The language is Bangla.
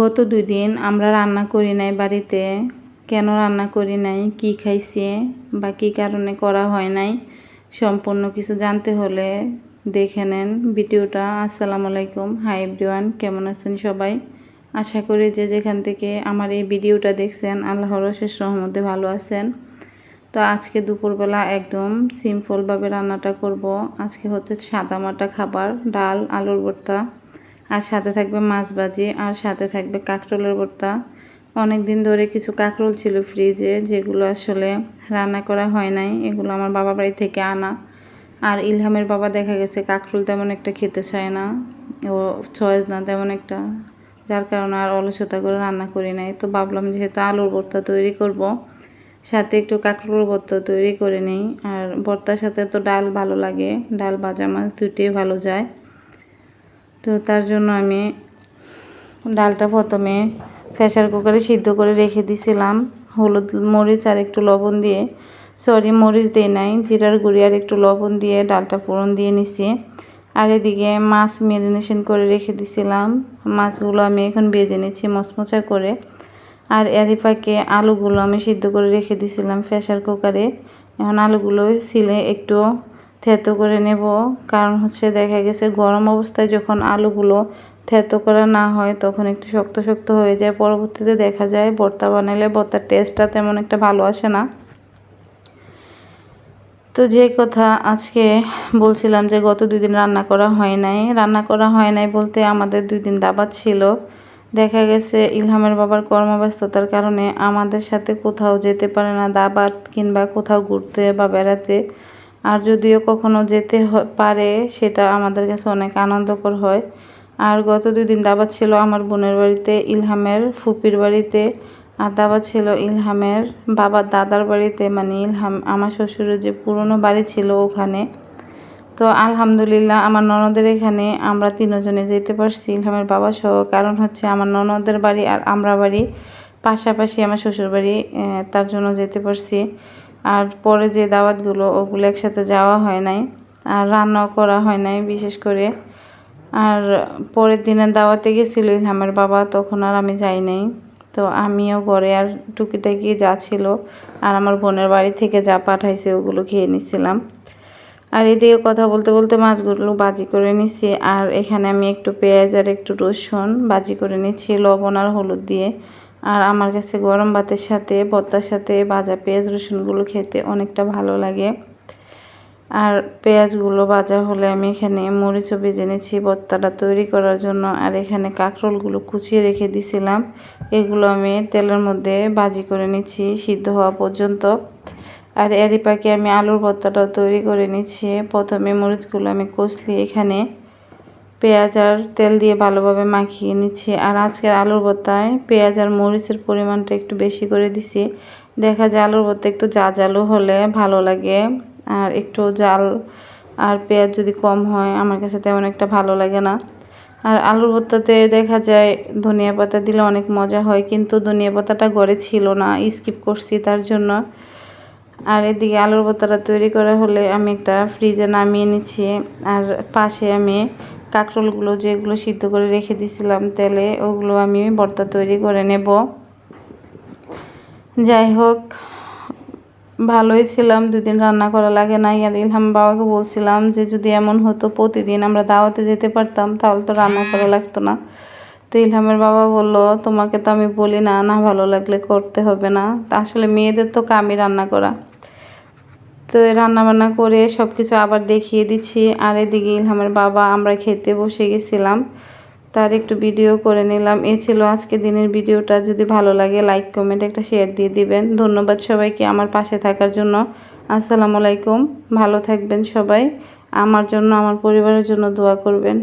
গত দুই দিন আমরা রান্না করি নাই বাড়িতে। কেন রান্না করি নাই? কি খাইছে? বা কী কারণে করা হয় নাই? সম্পূর্ণ কিছু জানতে হলে দেখে নেন ভিডিওটা। আসসালামু আলাইকুম। হাই এভরিওয়ান, কেমন আছেন সবাই? আশা করি যে যেখান থেকে আমার এই ভিডিওটা দেখছেন, আল্লাহর শেষ রহমতে ভালো আছেন। তো আজকে দুপুরবেলা একদম সিম্পলভাবে রান্নাটা করব। আজকে হচ্ছে সাদা মাটা খাবার, ডাল, আলুর ভর্তা। আর সাথে থাকবে মাছ ভাজি, আর সাথে থাকবে কাঁকরোলের ভর্তা। অনেক দিন ধরে কিছু কাঁকরোল ছিল ফ্রিজে, যেগুলো আসলে রান্না করা হয় নাই, এগুলো আমার বাবা বাড়ি থেকে আনা। আর ইলহামের বাবা দেখা গেছে কাঁকরোল তেমন একটা খেতে চায় না, ও চয়েস না তেমন একটা, যার কারণে আর অলসতা করে রান্না করি নাই। তো ভাবলাম যেহেতু আলুর ভর্তা তৈরি করব, সাথে একটু কাঁকরোল ভর্তা তৈরি করে নিই। আর ভর্তার সাথে তো ডাল ভালো লাগে, ডাল, ভাজা মাছ দুটোই ভালো যায়। তো তার জন্য আমি ডালটা প্রথমে প্রেশার কুকারে সিদ্ধ করে রেখে দিছিলাম। হলুদ মরিচ আর একটু লবণ দিয়ে। সরি, মরিচ দিয়ে নাই, জিরার গুঁড়ি আর একটু লবণ দিয়ে ডালটা ফোড়ন দিয়ে নিছি। আর এদিকে মাছ ম্যারিনেশন করে রেখে দিছিলাম। মাছগুলো আমি এখন ভেজে নিচ্ছি মচমচা করে। আর এরই পাকে আলুগুলো আমি সিদ্ধ করে রেখে দিছিলাম প্রেশার কুকারে। এখন আলুগুলো ছিলে একটু থেতো করে নেব। কারণ হচ্ছে দেখা গেছে গরম অবস্থায় যখন আলুগুলো থেতো করা না হয় তখন একটু শক্ত শক্ত হয়ে যায়। পরবর্তীতে দেখা যায় ভর্তা বানালে ভর্তার টেস্টটা তেমন একটা ভালো আসে না। তো যে কথা আজকে বলছিলাম যে গত দুই দিন রান্না করা হয় নাই। রান্না করা হয় নাই বলতে আমাদের দুই দিন দাবাত ছিল। দেখা গেছে ইলহামের বাবার কর্মব্যস্ততার কারণে আমাদের সাথে কোথাও যেতে পারে না। দাবাত কিংবা কোথাও ঘুরতে বা বেড়াতে আর যদিও কখনো যেতে পারে, সেটা আমাদের কাছে অনেক আনন্দকর হয়। আর গত দুই দিন দাবাত ছিল আমার বোনের বাড়িতে, ইলহামের ফুপির বাড়িতে। আর দাবাত ছিল ইলহামের বাবার দাদার বাড়িতে মানে ইলহাম, আমার শ্বশুরের যে পুরনো বাড়ি ছিল ওখানে। তো আলহামদুলিল্লাহ, আমার ননদের এখানে আমরা তিনজনে যেতে পারছি, ইলহামের বাবা সহ। কারণ হচ্ছে আমার ননদের বাড়ি আর আমরা বাড়ি পাশাপাশি আমার শ্বশুর বাড়ি তার জন্য যেতে পারছি। আর পরে যে দাওয়াতগুলো, ওগুলো একসাথে যাওয়া হয় নাই, আর রান্নাও করা হয় নাই বিশেষ করে। আর পরের দিনের দাওয়াতে গেছিল ইলহামের বাবা, তখন আর আমি যাই নাই। তো আমিও ঘরে আর টুকিটাকি যা ছিল, আর আমার বোনের বাড়ি থেকে যা পাঠাইছে, ওগুলো খেয়ে নিছিলাম। আর এদিকে কথা বলতে বলতে মাছগুলো বাজি করে নিচ্ছি আর এখানে আমি একটু পেঁয়াজ আর একটু রসুন বাজি করে নিচ্ছি, লবণ আর হলুদ দিয়ে। আর আমার কাছে গরম ভাতের সাথে, ভর্তার সাথে ভাজা পেঁয়াজ রসুনগুলো খেতে অনেকটা ভালো লাগে। আর পেঁয়াজগুলো ভাজা হলে আমি এখানে মরিচও ভেজে নিয়েছি ভর্তাটা তৈরি করার জন্য। আর এখানে কাঁকরোলগুলো কুচিয়ে রেখে দিছিলাম। এগুলো আমি তেলের মধ্যে ভাজি করে নিচ্ছি সিদ্ধ হওয়া পর্যন্ত। আর এরই পাকে আমি আলুর ভর্তাটাও তৈরি করে নিচ্ছি। প্রথমে মরিচগুলো আমি কষলি এখানে। পেঁয়াজ আর তেল দিয়ে ভালোভাবে মাখিয়ে নিচ্ছি। আর আজকের আলুর ভর্তায় পেঁয়াজ আর মরিচের পরিমাণটা একটু বেশি করে দিছি। দেখা যায় আলুর ভর্তা একটু জা জালু হলে ভালো লাগে। আর একটু জাল আর পেঁয়াজ যদি কম হয়, আমার কাছে তেমন একটা ভালো লাগে না। আর আলুর ভর্তাতে দেখা যায় ধনিয়া পাতা দিলে অনেক মজা হয়, কিন্তু ধনিয়া পাতাটা ঘরে ছিল না, স্কিপ করছি তার জন্য। আর এদিকে আলুর ভর্তাটা তৈরি করা হলে আমি একটা ফ্রিজে নামিয়ে নিচ্ছি। আর পাশে আমি কাঁকরোলগুলো যেগুলো সিদ্ধ করে রেখে দিয়েছিলাম তেলে, ওগুলো আমি ভর্তা তৈরি করে নেব। যাই হোক, ভালোই ছিলাম, দুদিন রান্না করা লাগে নাই। আর ইলহাম বাবাকে বলছিলাম যে, যদি এমন হতো প্রতিদিন আমরা দাওয়াতে যেতে পারতাম, তাহলে তো রান্না করা লাগতো না। তো ইলহামের বাবা বলল, তোমাকে তো আমি বলি না না ভালো লাগলে করতে হবে না। তা আসলে মেয়েদের তো কামই রান্না করা। তো রান্না বান্না করে সব কিছু আবার দেখিয়ে দিচ্ছি। আর এদিকে ইলহামের বাবা, আমরা খেতে বসে গেছিলাম। তার একটু ভিডিও করে নিলাম। এ ছিল আজকে দিনের ভিডিওটা। যদি ভালো লাগে লাইক কমেন্ট একটা শেয়ার দিয়ে দিবেন। ধন্যবাদ সবাইকে আমার পাশে থাকার জন্য। আসসালামু আলাইকুম। ভালো থাকবেন সবাই। আমার জন্য, আমার পরিবারের জন্য দোয়া করবেন।